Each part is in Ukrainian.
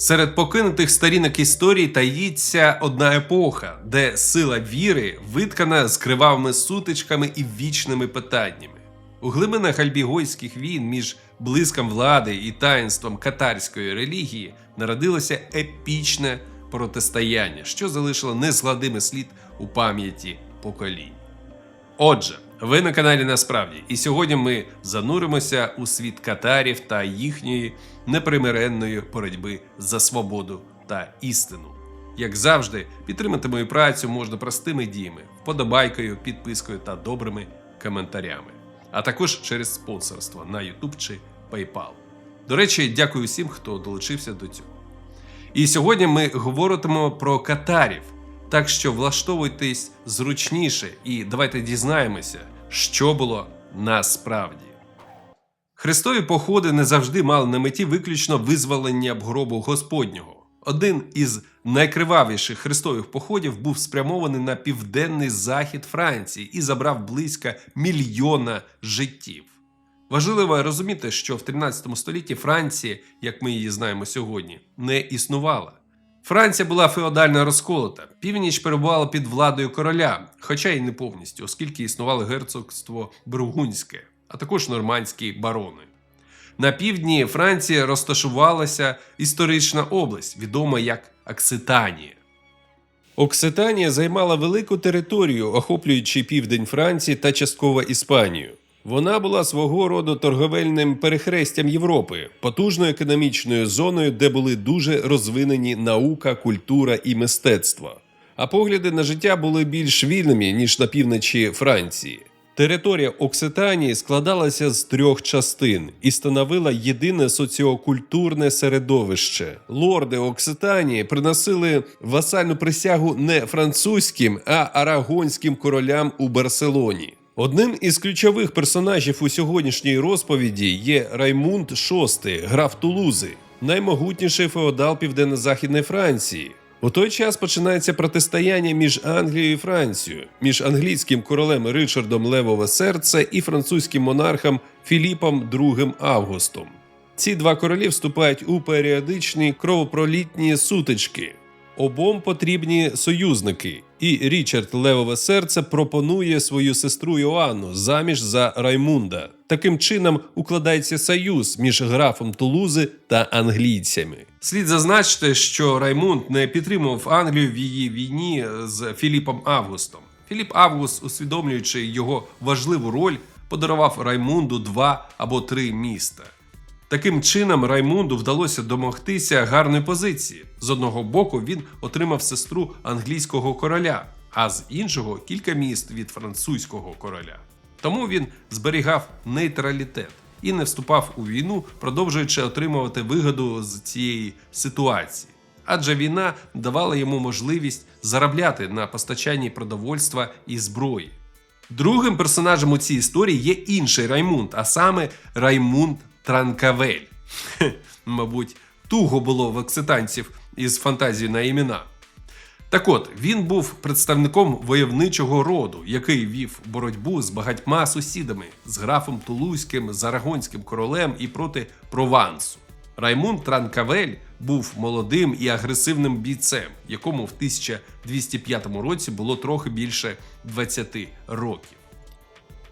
Серед покинутих сторінок історії таїться одна епоха, де сила віри виткана з кривавими сутичками і вічними питаннями. У глибинах альбігойських війн між блиском влади і таїнством катарської релігії народилося епічне протистояння, що залишило незгладимий слід у пам'яті поколінь. Отже, ви на каналі Насправді, і сьогодні ми зануримося у світ катарів та їхньої непримиренної боротьби за свободу та істину. Як завжди, підтримати мою працю можна простими діями, вподобайкою, підпискою та добрими коментарями, а також через спонсорство на YouTube чи PayPal. До речі, дякую всім, хто долучився до цього. І сьогодні ми говоритимо про катарів. Так що влаштовуйтесь зручніше і давайте дізнаємося, що було насправді. Хрестові походи не завжди мали на меті виключно визволення б гробу Господнього. Один із найкривавіших хрестових походів був спрямований на південний захід Франції і забрав близько мільйона життів. Важливо розуміти, що в 13 столітті Франція, як ми її знаємо сьогодні, не існувала. Франція була феодально розколота. Північ перебувала під владою короля, хоча й не повністю, оскільки існувало герцогство Бургунське, а також нормандські барони. На півдні Франції розташувалася історична область, відома як Окситанія. Окситанія займала велику територію, охоплюючи південь Франції та частково Іспанію. Вона була свого роду торговельним перехрестям Європи, потужною економічною зоною, де були дуже розвинені наука, культура і мистецтво. А погляди на життя були більш вільними ніж на півночі Франції. Територія Окситанії складалася з трьох частин і становила єдине соціокультурне середовище. Лорди Окситанії приносили васальну присягу не французьким, а арагонським королям у Барселоні. Одним із ключових персонажів у сьогоднішній розповіді є Раймунд VI, граф Тулузи, наймогутніший феодал південно-західної Франції. У той час починається протистояння між Англією і Францією, між англійським королем Ричардом Левове серце і французьким монархом Філіпом II Августом. Ці два королі вступають у періодичні кровопролітні сутички. Обом потрібні союзники, і Річард Левове серце пропонує свою сестру Йоанну заміж за Раймунда. Таким чином укладається союз між графом Тулузи та англійцями. Слід зазначити, що Раймунд не підтримував Англію в її війні з Філіпом Августом. Філіп Август, усвідомлюючи його важливу роль, подарував Раймунду два або три міста. Таким чином, Раймунду вдалося домогтися гарної позиції. З одного боку, він отримав сестру англійського короля, а з іншого кілька міст від французького короля. Тому він зберігав нейтралітет і не вступав у війну, продовжуючи отримувати вигоду з цієї ситуації. Адже війна давала йому можливість заробляти на постачанні продовольства і зброї. Другим персонажем у цій історії є інший Раймунд, а саме Раймунд Транкавель. Хе, Мабуть, туго було в окситанців із фантазією на імена. Так от, він був представником войовничого роду, який вів боротьбу з багатьма сусідами, з графом Тулузьким, з Арагонським королем і проти Провансу. Раймунд Транкавель був молодим і агресивним бійцем, якому в 1205 році було трохи більше 20 років.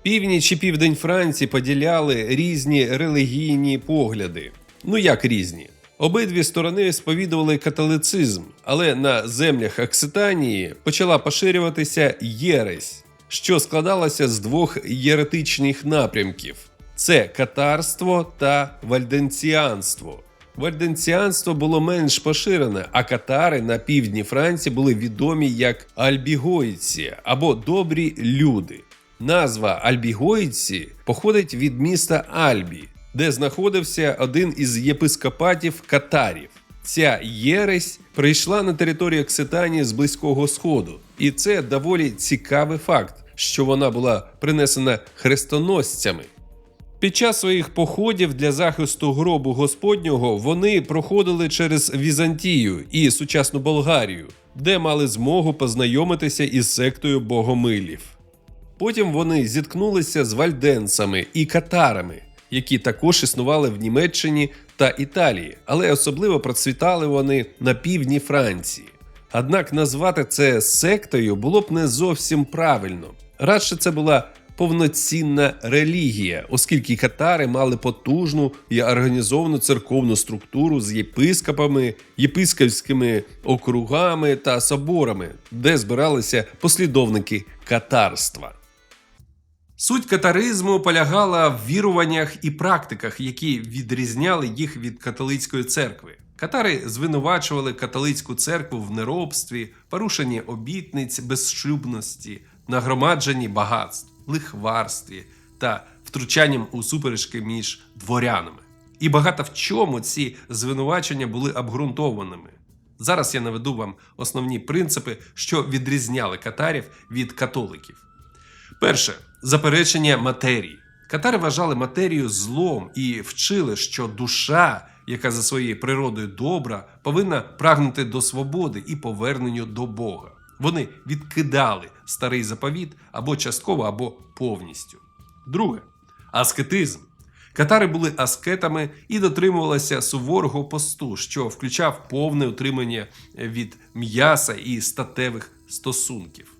Північ і південь Франції поділяли різні релігійні погляди. Ну як різні? Обидві сторони сповідували католицизм, але на землях Окситанії почала поширюватися єресь, що складалася з двох єретичних напрямків: це катарство та вальденціанство. Вальденціанство було менш поширене, а катари на півдні Франції були відомі як альбігойці або добрі люди. Назва альбігойці походить від міста Альбі, де знаходився один із єпископатів катарів. Ця єресь прийшла на територію Окситанії з Близького Сходу, і це доволі цікавий факт, що вона була принесена хрестоносцями. Під час своїх походів для захисту гробу Господнього вони проходили через Візантію і сучасну Болгарію, де мали змогу познайомитися із сектою богомилів. Потім вони зіткнулися з вальденцами і катарами, які також існували в Німеччині та Італії, але особливо процвітали вони на півдні Франції. Однак назвати це сектою було б не зовсім правильно. Радше це була повноцінна релігія, оскільки катари мали потужну і організовану церковну структуру з єпископами, єпископськими округами та соборами, де збиралися послідовники катарства. Суть катаризму полягала в віруваннях і практиках, які відрізняли їх від католицької церкви. Катари звинувачували католицьку церкву в неробстві, порушенні обітниць безшлюбності, нагромадженні багатств, лихварстві та втручанням у суперечки між дворянами. І багато в чому ці звинувачення були обґрунтованими. Зараз я наведу вам основні принципи, що відрізняли катарів від католиків. Перше заперечення матерії. Катари вважали матерію злом і вчили, що душа, яка за своєю природою добра, повинна прагнути до свободи і поверненню до Бога. Вони відкидали старий заповіт або частково, або повністю. Друге аскетизм. Катари були аскетами і дотримувалися суворого посту, що включав повне утримання від м'яса і статевих стосунків.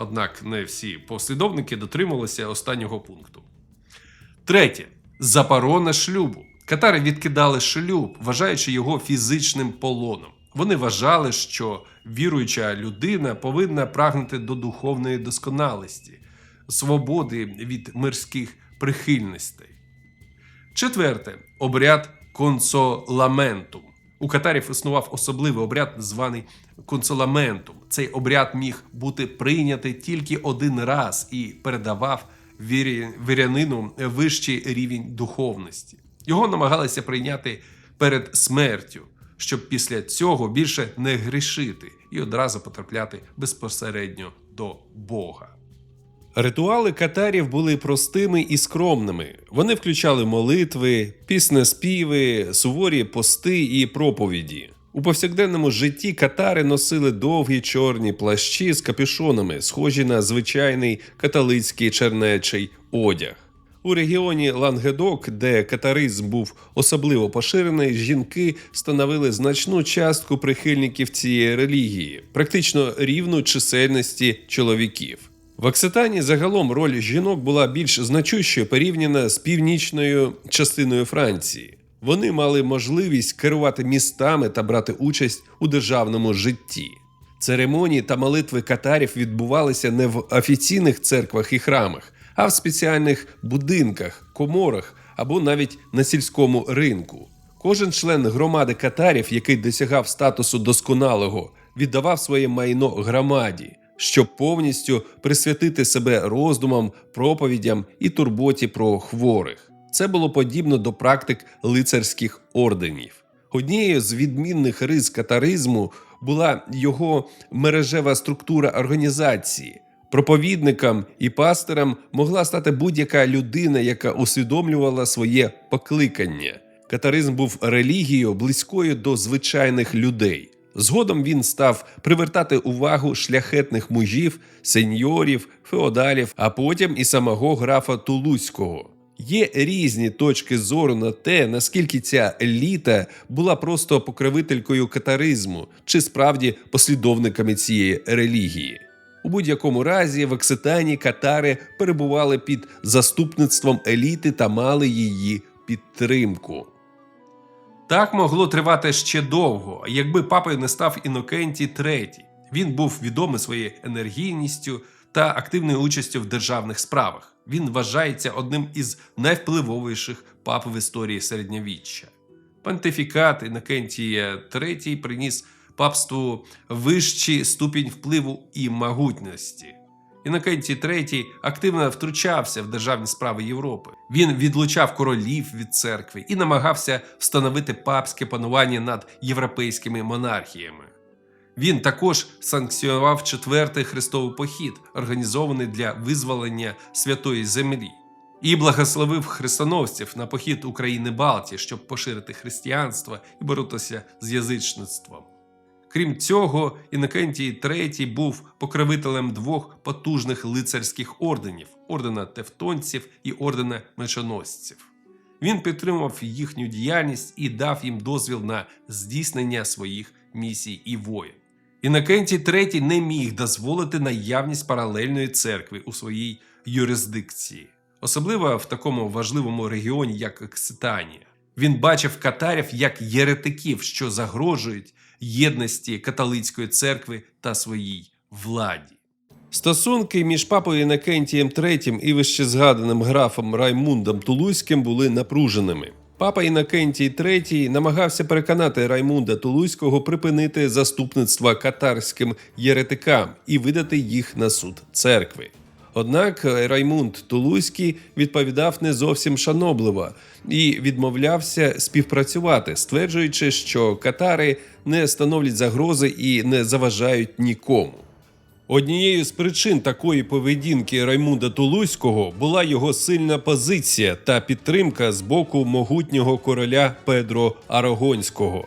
Однак не всі послідовники дотримувалися останнього пункту. Третє заборона шлюбу. Катари відкидали шлюб, вважаючи його фізичним полоном. Вони вважали, що віруюча людина повинна прагнути до духовної досконалості, свободи від мирських прихильностей. Четверте обряд консоламентум. У катарів існував особливий обряд, званий консоламентум. Цей обряд міг бути прийнятий тільки один раз і передавав вірянину вищий рівень духовності. Його намагалися прийняти перед смертю, щоб після цього більше не грішити і одразу потрапляти безпосередньо до Бога. Ритуали катарів були простими і скромними. Вони включали молитви, піснеспіви, суворі пости і проповіді. У повсякденному житті катари носили довгі чорні плащі з капюшонами, схожі на звичайний католицький чернечий одяг. У регіоні Лангедок, де катаризм був особливо поширений, жінки становили значну частку прихильників цієї релігії, практично рівну чисельності чоловіків. В Окситанії загалом роль жінок була більш значущою порівняно з північною частиною Франції. Вони мали можливість керувати містами та брати участь у державному житті. Церемонії та молитви катарів відбувалися не в офіційних церквах і храмах, а в спеціальних будинках, коморах або навіть на сільському ринку. Кожен член громади катарів, який досягав статусу досконалого, віддавав своє майно громаді, щоб повністю присвятити себе роздумам, проповідям і турботі про хворих. Це було подібно до практик лицарських орденів. Однією з відмінних рис катаризму була його мережева структура організації. Проповідникам і пастирам могла стати будь-яка людина, яка усвідомлювала своє покликання. Катаризм був релігією близькою до звичайних людей. Згодом він став привертати увагу шляхетних мужів, сеньорів, феодалів, а потім і самого графа Тулузького. Є різні точки зору на те, наскільки ця еліта була просто покровителькою катаризму чи справді послідовниками цієї релігії. У будь-якому разі в Окситанії катари перебували під заступництвом еліти та мали її підтримку. Так могло тривати ще довго, якби папою не став Інокентій III. Він був відомий своєю енергійністю та активною участю в державних справах. Він вважається одним із найвпливовіших пап в історії середньовіччя. Понтифікат Інокентія III приніс папству вищий ступінь впливу і могутності. Інокентій III активно втручався в державні справи Європи. Він відлучав королів від церкви і намагався встановити папське панування над європейськими монархіями. Він також санкціонував четвертий хрестовий похід, організований для визволення святої землі, і благословив хрестоносців на похід України Балтії, щоб поширити християнство і боротися з язичництвом. Крім цього, Інокентій III був покровителем двох потужних лицарських орденів ордена тевтонців і ордена мечоносців. Він підтримував їхню діяльність і дав їм дозвіл на здійснення своїх місій і воєн. Інокентій III не міг дозволити наявність паралельної церкви у своїй юрисдикції, особливо в такому важливому регіоні, як Окситанія. Він бачив катарів як єретиків, що загрожують єдності католицької церкви та своїй владі. Стосунки між папою Інокентієм III і вищезгаданим графом Раймундом Тулузьким були напруженими. Папа Інокентій III намагався переконати Раймунда Тулузького припинити заступництво катарським єретикам і видати їх на суд церкви. Однак Раймунд Тулузький відповідав не зовсім шанобливо і відмовлявся співпрацювати, стверджуючи, що катари не становлять загрози і не заважають нікому. Однією з причин такої поведінки Раймунда Тулузького була його сильна позиція та підтримка з боку могутнього короля Педро Арагонського.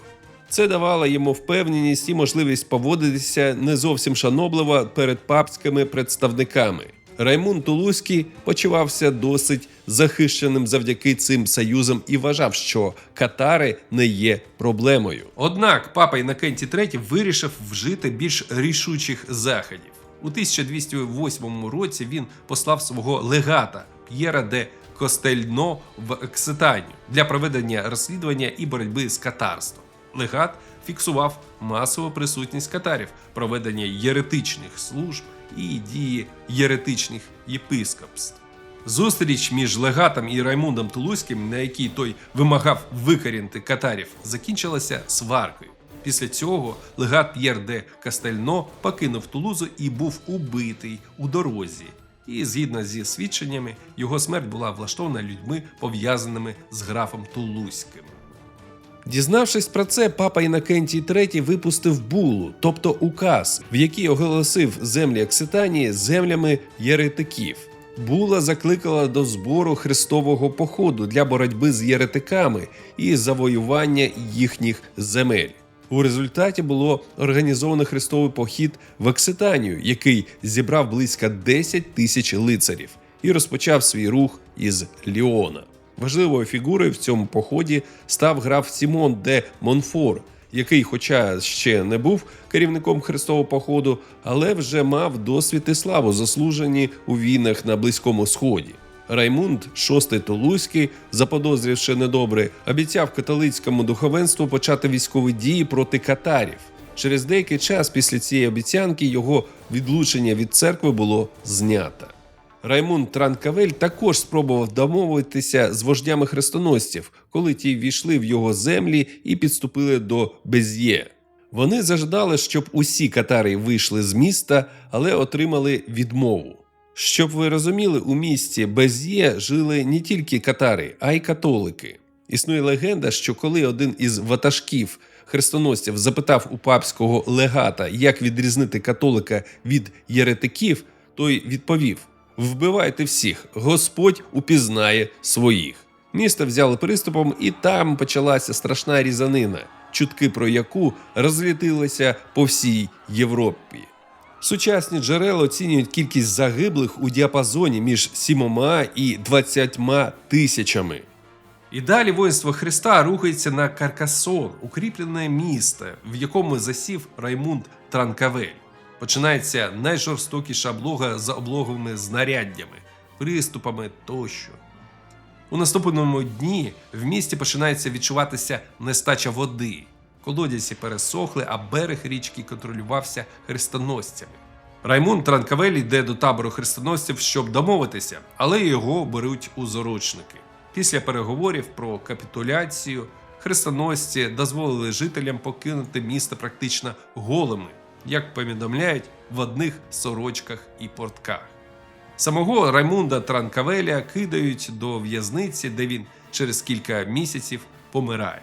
Це давало йому впевненість і можливість поводитися не зовсім шанобливо перед папськими представниками. Раймунд Тулузький почувався досить захищеним завдяки цим союзам і вважав, що катари не є проблемою. Однак папа Інокентій III вирішив вжити більш рішучих заходів. У 1208 році він послав свого легата П'єра де Костельно в Окситанію для проведення розслідування і боротьби з катарством. Легат фіксував масову присутність катарів, проведення єретичних служб і дії єретичних єпископств. Зустріч між легатом і Раймундом Тулузьким, на якій той вимагав викорінити катарів, закінчилася сваркою. Після цього легат П'єр де Кастельно покинув Тулузу і був убитий у дорозі. І згідно зі свідченнями, його смерть була влаштована людьми, пов'язаними з графом Тулузьким. Дізнавшись про це, папа Інокентій III випустив булу, тобто указ, в якій оголосив землі Окситанії землями єретиків. Була закликала до збору хрестового походу для боротьби з єретиками і завоювання їхніх земель. У результаті було організовано хрестовий похід в Окситанію, який зібрав близько 10 тисяч лицарів і розпочав свій рух із Ліона. Важливою фігурою в цьому поході став граф Сімон де Монфор, який, хоча ще не був керівником хрестового походу, але вже мав досвід і славу, заслужені у війнах на Близькому Сході. Раймунд VI Тулузький, заподозрівши недобре, обіцяв католицькому духовенству почати військові дії проти катарів. Через деякий час після цієї обіцянки його відлучення від церкви було знято. Раймунд Транкавель також спробував домовитися з вождями хрестоносців, коли ті війшли в його землі і підступили до Без'є. Вони заждали, щоб усі катари вийшли з міста, але отримали відмову. Щоб ви розуміли, у місті Без'є жили не тільки катари, а й католики. Існує легенда, що коли один із ватажків хрестоносців запитав у папського легата, як відрізнити католика від єретиків, той відповів: Вбивайте всіх, Господь упізнає своїх. Місто взяли приступом, і там почалася страшна різанина, чутки про яку розлітилися по всій Європі. Сучасні джерела оцінюють кількість загиблих у діапазоні між 7 і 20 тисячами. І далі воїнство Христа рухається на Каркасон, укріплене місто, в якому засів Раймунд Транкавель. Починається найжорстокіша облога за облоговими знаряддями, приступами тощо. У наступному дні в місті починається відчуватися нестача води. Колодязі пересохли, а берег річки контролювався хрестоносцями. Раймунд Транкавель йде до табору хрестоносців, щоб домовитися, але його беруть у заручники. Після переговорів про капітуляцію хрестоносці дозволили жителям покинути місто практично голими, як повідомляють в одних сорочках і портках. Самого Раймунда Транкавеля кидають до в'язниці, де він через кілька місяців помирає.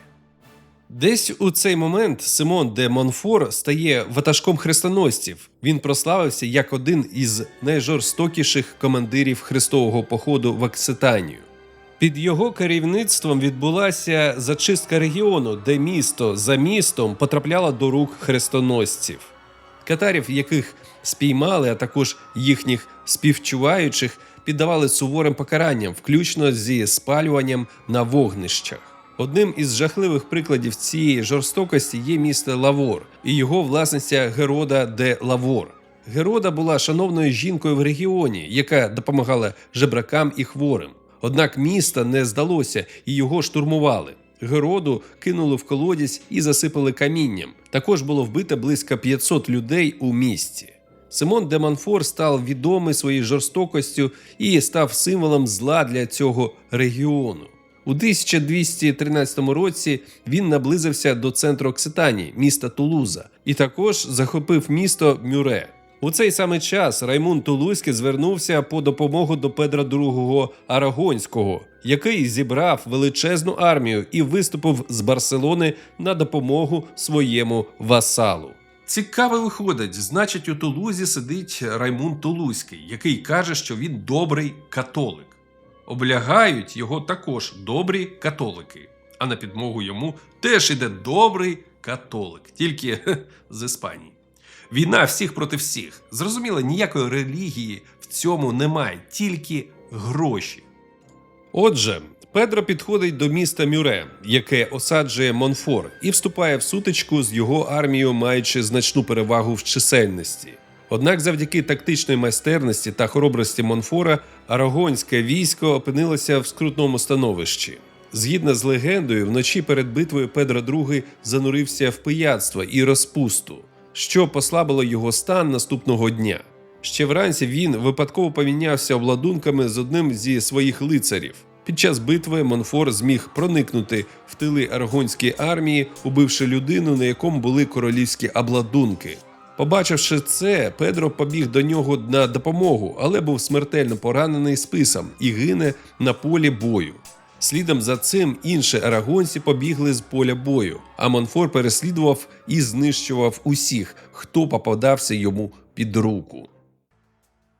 Десь у цей момент Симон де Монфор стає ватажком хрестоносців. Він прославився як один із найжорстокіших командирів хрестового походу в Окситанію. Під його керівництвом відбулася зачистка регіону, де місто за містом потрапляло до рук хрестоносців. Катарів, яких спіймали, а також їхніх співчуваючих, піддавали суворим покаранням, включно зі спалюванням на вогнищах. Одним із жахливих прикладів цієї жорстокості є місто Лавор і його власниця Герода де Лавор. Герода була шановною жінкою в регіоні, яка допомагала жебракам і хворим. Однак міста не здалося і його штурмували. Героду кинули в колодязь і засипали камінням. Також було вбито близько 500 людей у місті. Симон де Монфор став відомий своєю жорстокостю і став символом зла для цього регіону. У 1213 році він наблизився до центру Окситанії, міста Тулуза, і також захопив місто Мюре. У цей самий час Раймун Тулузький звернувся по допомогу до Педра II Арагонського, який зібрав величезну армію і виступив з Барселони на допомогу своєму васалу. Цікаво виходить, значить, у Тулузі сидить Раймун Тулузький, який каже, що він добрий католик. Облягають його також добрі католики, а на підмогу йому теж іде добрий католик, тільки хе, з Іспанії. Війна всіх проти всіх. Зрозуміло, ніякої релігії в цьому немає, тільки гроші. Отже, Педро підходить до міста Мюре, яке осаджує Монфор, і вступає в сутичку з його армією, маючи значну перевагу в чисельності. Однак, завдяки тактичної майстерності та хоробрості Монфора, арагонське військо опинилося в скрутному становищі. Згідно з легендою, вночі перед битвою Педро II занурився в пияцтво і розпусту, що послабило його стан наступного дня. Ще вранці він випадково помінявся обладунками з одним зі своїх лицарів. Під час битви Монфор зміг проникнути в тили арагонської армії, убивши людину, на якому були королівські обладунки. Побачивши це, Педро побіг до нього на допомогу, але був смертельно поранений списом і гине на полі бою. Слідом за цим інші арагонці побігли з поля бою, а Монфор переслідував і знищував усіх, хто попадався йому під руку.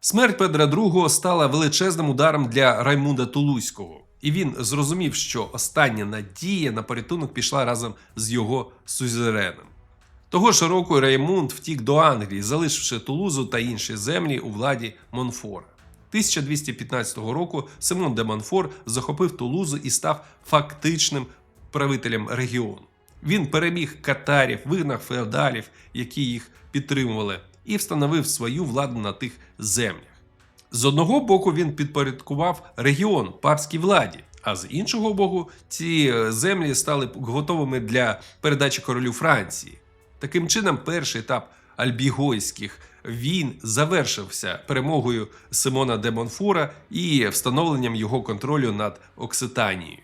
Смерть Педра II стала величезним ударом для Раймунда Тулузького, і він зрозумів, що остання надія на порятунок пішла разом з його сюзереном. Того ж року Раймунд втік до Англії, залишивши Тулузу та інші землі у владі Монфора. 1215 року Симон де Монфор захопив Тулузу і став фактичним правителем регіону. Він переміг катарів, вигнав феодалів, які їх підтримували, і встановив свою владу на тих землях. З одного боку він підпорядкував регіон папській владі, а з іншого боку, ці е, землі стали готовими для передачі королю Франції. Таким чином, перший етап альбігойських війн завершився перемогою Симона де Монфора і встановленням його контролю над Окситанією.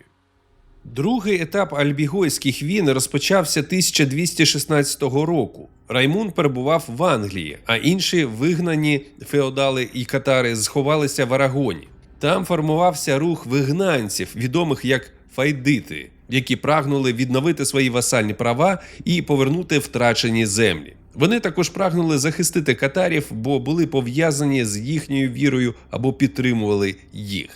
Другий етап альбігойських війн розпочався 1216 року. Раймун перебував в Англії, а інші вигнані феодали і катари сховалися в Арагоні. Там формувався рух вигнанців, відомих як файдити, які прагнули відновити свої васальні права і повернути втрачені землі. Вони також прагнули захистити катарів, бо були пов'язані з їхньою вірою або підтримували їх.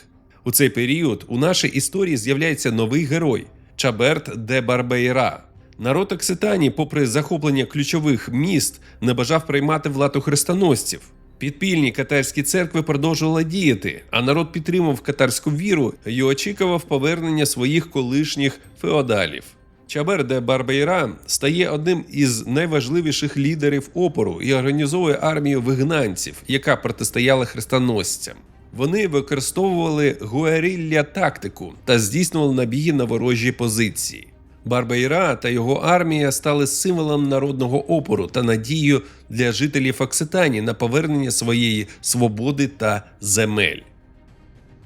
У цей період у нашій історії з'являється новий герой Чаберт де Барбейра. Народ Окситанії, попри захоплення ключових міст, не бажав приймати владу хрестоносців. Підпільні катарські церкви продовжували діяти, а народ підтримав катарську віру і очікував повернення своїх колишніх феодалів. Чабер де Барбейра стає одним із найважливіших лідерів опору і організовує армію вигнанців, яка протистояла хрестоносцям. Вони використовували гуерілля тактику та здійснювали набіги на ворожі позиції. Барбейра та його армія стали символом народного опору та надією для жителів Окситанії на повернення своєї свободи та земель.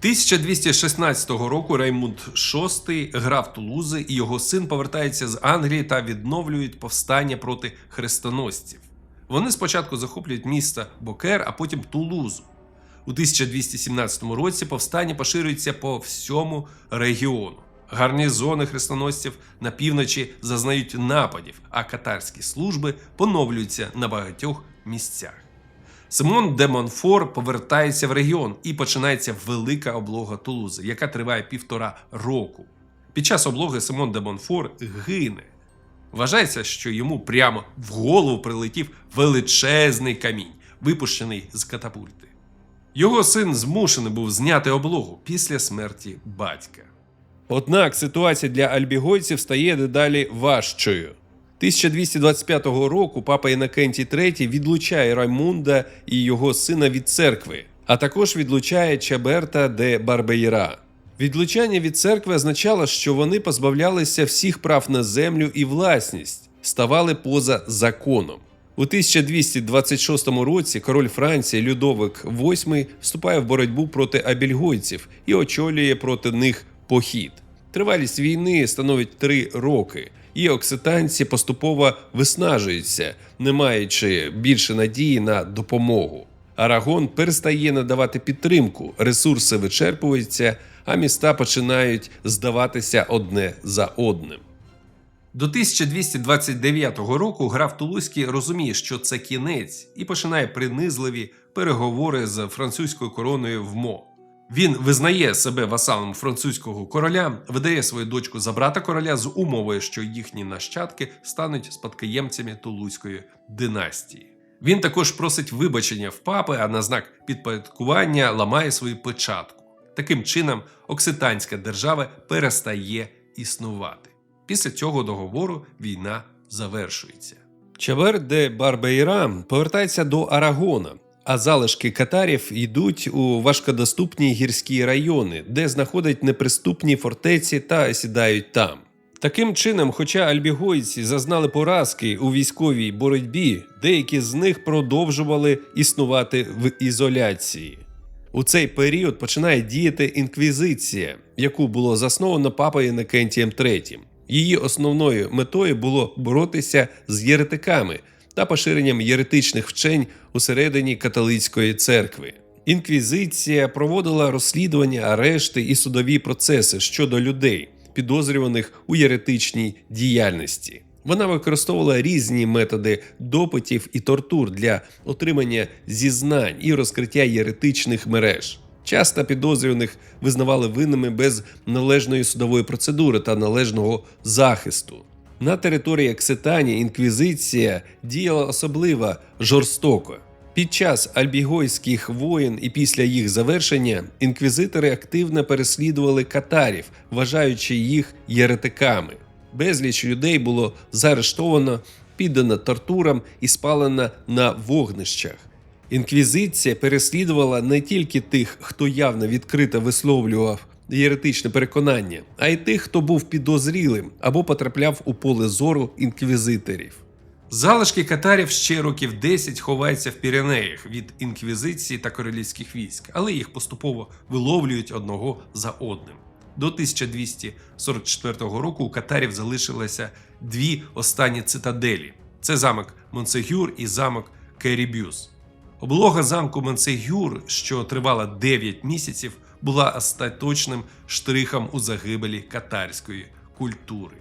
1216 року Раймунд VI грав Тулузи, і його син повертається з Англії та відновлюють повстання проти хрестоносців. Вони спочатку захоплюють місто Бокер, а потім Тулузу. У 1217 році повстання поширюється по всьому регіону. Гарнізони хрестоносців на півночі зазнають нападів, а катарські служби поновлюються на багатьох місцях. Симон де Монфор повертається в регіон і починається велика облога Тулузи, яка триває півтора року. Під час облоги Симон де Монфор гине. Вважається, що йому прямо в голову прилетів величезний камінь, випущений з катапульти. Його син змушений був зняти облогу після смерті батька. Однак ситуація для альбігойців стає дедалі важчою. 1225 року папа Інокентій III відлучає Раймунда і його сина від церкви, а також відлучає Чаберта де Барбеїра. Відлучання від церкви означало, що вони позбавлялися всіх прав на землю і власність, ставали поза законом. У 1226 році король Франції Людовик VIII вступає в боротьбу проти абільгойців і очолює проти них похід. Тривалість війни становить три роки, і окситанці поступово виснажуються, не маючи більше надії на допомогу. Арагон перестає надавати підтримку, ресурси вичерпуються, а міста починають здаватися одне за одним. До 1229 року граф Тулузький розуміє, що це кінець, і починає принизливі переговори з французькою короною в Мо. Він визнає себе васалом французького короля, видає свою дочку за брата короля з умовою, що їхні нащадки стануть спадкоємцями Тулузької династії. Він також просить вибачення в папи, а на знак підпорядкування ламає свою печатку. Таким чином, окситанська держава перестає існувати. Після цього договору війна завершується. Чавер де Барбейрам повертається до Арагона, а залишки катарів йдуть у важкодоступні гірські райони, де знаходять неприступні фортеці та сідають там. Таким чином, хоча альбігойці зазнали поразки у військовій боротьбі, деякі з них продовжували існувати в ізоляції. У цей період починає діяти інквізиція, яку було засновано папою Інокентієм III. Її основною метою було боротися з єретиками та поширенням єретичних вчень усередині католицької церкви. Інквізиція проводила розслідування, арешти і судові процеси щодо людей, підозрюваних у єретичній діяльності. Вона використовувала різні методи допитів і тортур для отримання зізнань і розкриття єретичних мереж. Часто підозрюваних визнавали винними без належної судової процедури та належного захисту. На території Екситані інквізиція діяла особливо жорстоко. Під час альбігойських воєн і після їх завершення інквізитори активно переслідували катарів, вважаючи їх єретиками. Безліч людей було заарештовано, піддано тортурам і спалено на вогнищах. Інквізиція переслідувала не тільки тих, хто явно відкрито висловлював єретичне переконання, а й тих, хто був підозрілим або потрапляв у поле зору інквізиторів. Залишки катарів ще років 10 ховаються в Піренеях від інквізиції та королівських військ, але їх поступово виловлюють одного за одним. До 1244 року у катарів залишилося дві останні цитаделі: це замок Монсегюр і замок Керібюс. Облога замку Монсегюр, що тривала 9 місяців, була остаточним штрихом у загибелі катарської культури.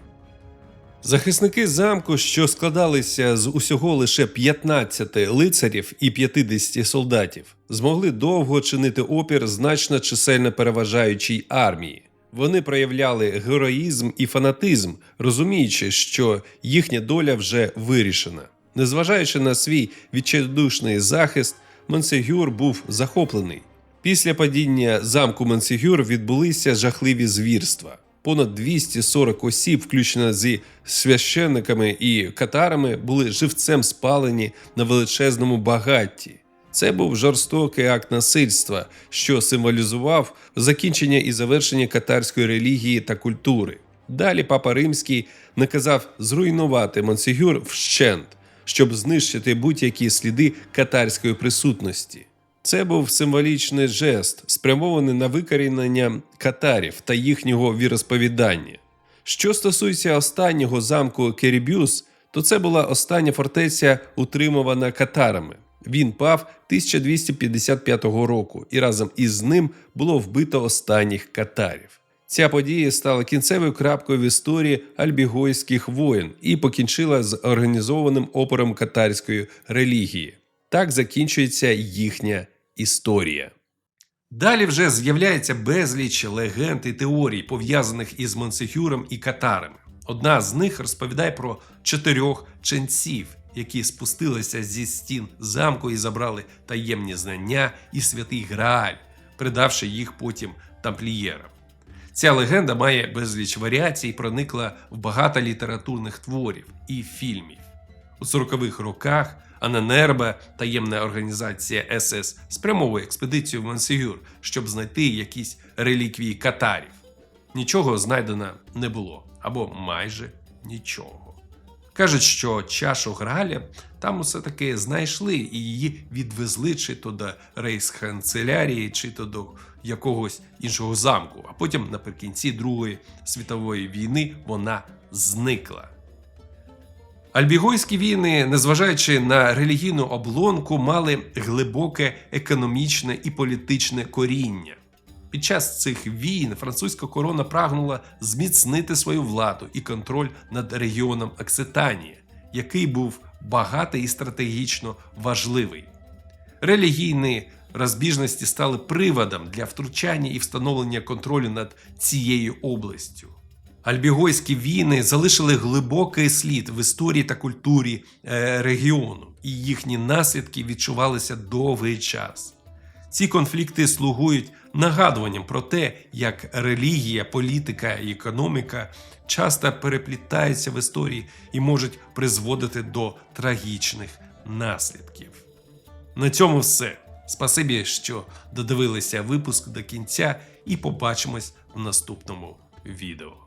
Захисники замку, що складалися з усього лише 15 лицарів і 50 солдатів, змогли довго чинити опір значно чисельно переважаючій армії. Вони проявляли героїзм і фанатизм, розуміючи, що їхня доля вже вирішена. Незважаючи на свій відчайдушний захист, Монсегюр був захоплений. Після падіння замку Монсегюр відбулися жахливі звірства. Понад 240 осіб, включно зі священниками і катарами, були живцем спалені на величезному багатті. Це був жорстокий акт насильства, що символізував закінчення і завершення катарської релігії та культури. Далі папа Римський наказав зруйнувати Монсегюр вщент, щоб знищити будь-які сліди катарської присутності. Це був символічний жест, спрямований на викорінення катарів та їхнього віросповідання. Що стосується останнього замку Керібюс, то це була остання фортеця, утримувана катарами. Він пав 1255 року, і разом із ним було вбито останніх катарів. Ця подія стала кінцевою крапкою в історії альбігойських воєн і покінчила з організованим опором катарської релігії. Так закінчується їхня історія. Далі вже з'являється безліч легенд і теорій, пов'язаних із Монсехюром і катарами. Одна з них розповідає про чотирьох ченців, які спустилися зі стін замку і забрали таємні знання і святий Грааль, придавши їх потім тамплієрам. Ця легенда має безліч варіацій і проникла в багато літературних творів і фільмів. У 40-х роках Ананербе, таємна організація СС, спрямовує експедицію в Мансігюр, щоб знайти якісь реліквії катарів. Нічого знайдено не було, або майже нічого. Кажуть, що чашу Граля там усе таки знайшли і її відвезли чи то до рейхсканцелярії, чи то до якогось іншого замку. А потім наприкінці Другої світової війни вона зникла. Альбігойські війни, незважаючи на релігійну облонку, мали глибоке економічне і політичне коріння. Під час цих війн французька корона прагнула зміцнити свою владу і контроль над регіоном Окситанія, який був багатий і стратегічно важливий. Релігійні розбіжності стали приводом для втручання і встановлення контролю над цією областю. Альбігойські війни залишили глибокий слід в історії та культурі е, регіону, і їхні наслідки відчувалися довгий час. Ці конфлікти слугують нагадуванням про те, як релігія, політика і економіка часто переплітаються в історії і можуть призводити до трагічних наслідків. На цьому все. Спасибі, що додивилися випуск до кінця, і побачимось в наступному відео.